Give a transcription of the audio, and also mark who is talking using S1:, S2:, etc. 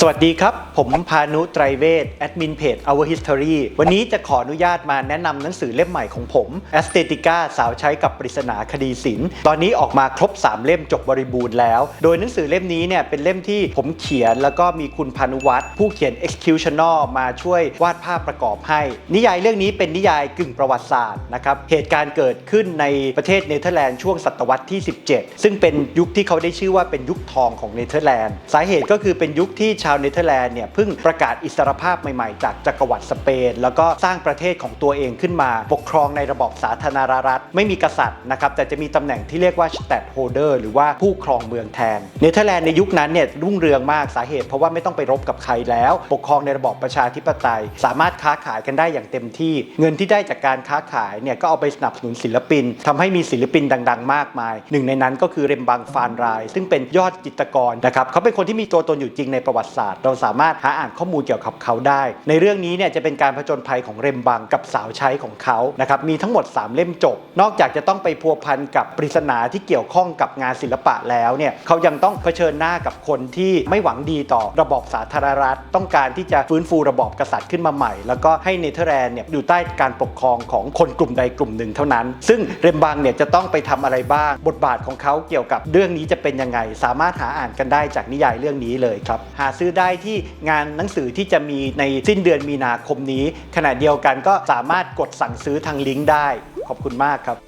S1: สวัสดีครับ ผมพานุไตรเวทแอดมินเพจ Our History วันนี้จะขออนุญาตมาแนะนำหนังสือเล่มใหม่ของผม a s t h e t i c a สาวใช้กับปริศนาคดีศิลป์ตอนนี้ออกมาครบ 3 เล่มจบบริบูรณ์แล้ว โดยหนังสือเล่มนี้เนี่ยเป็นเล่มที่ผมเขียนแล้วก็มีคุณพานุวัฒน์ผู้เขียน executional มาช่วยวาดภาพประกอบให้ นิยายเรื่องนี้เป็นนิยายกึ่งประวัติศาสตร์นะครับเหตุการณ์เกิดขึ้นในประเทศเนเธอร์แลนด์ช่วงศตวรรษที่ 17 ซึ่งเป็นยุคที่เขาได้ชื่อว่าเป็นยุคทองของเนเธอร์แลนด์สาเหตุก็คือเป็นยุคที่ชาวเนเธอร์แลนด์เนี่ยเพิ่งประกาศอิสรภาพใหม่ๆ จากจักรวรรดิสเปน แล้วก็สร้างประเทศของตัวเองขึ้นมา ปกครองในระบอบสาธารณรัฐ ไม่มีกษัตริย์นะครับแต่จะมีตำแหน่งที่เรียกว่า stadtholder หรือว่าผู้ครองเมืองแทนเนเธอร์แลนด์ในยุคนั้นเนี่ยรุ่งเรืองมากสาเหตุ เพราะว่าไม่ต้องไปรบกับใครแล้ว ปกครองในระบอบประชาธิปไตย สามารถค้าขายกันได้อย่างเต็มที่ เงินที่ได้จากการค้าขายเนี่ยก็เอาไปสนับสนุนศิลปินทำให้มีศิลปินดัง ๆ มากมาย หนึ่งในนั้นก็คือเรมบังฟานราย ซึ่งเป็นยอดจิตรกรนะครับเขาเป็นคนที่มีตัวตนอยู่จริงในประวัติศาสตร์ เราสามารถหาอ่านข้อมูลเกี่ยวกับเขาได้ ในเรื่องนี้เนี่ยจะเป็นการผจญภัยของเรมบังกับสาวใช้ของเขานะครับมีทั้งหมด 3 เล่มจบ นอกจากจะต้องไปพัวพันกับปริศนาที่เกี่ยวข้องกับงานศิลปะแล้วเนี่ยเขายังต้องเผชิญหน้ากับคนที่ไม่หวังดีต่อระบอบสาธารณรัฐ ต้องการที่จะฟื้นฟูระบอบกษัตริย์ขึ้นมาใหม่ แล้วก็ให้เนเธอร์แลนด์เนี่ยอยู่ใต้การปกครองของคนกลุ่มใดกลุ่มหนึ่งเท่านั้น ซึ่งเรมบังเนี่ยจะต้องไปทำอะไรบ้าง บทบาทของเขาเกี่ยวกับเรื่องนี้จะเป็นยังไง สามารถหาอ่านกันได้จากนิยายเรื่องนี้เลยครับหาซื้อได้ที่งานหนังสือที่จะมีในสิ้นเดือนมีนาคมนี้ ขณะเดียวกันก็สามารถกดสั่งซื้อทางลิงก์ได้ ขอบคุณมากครับ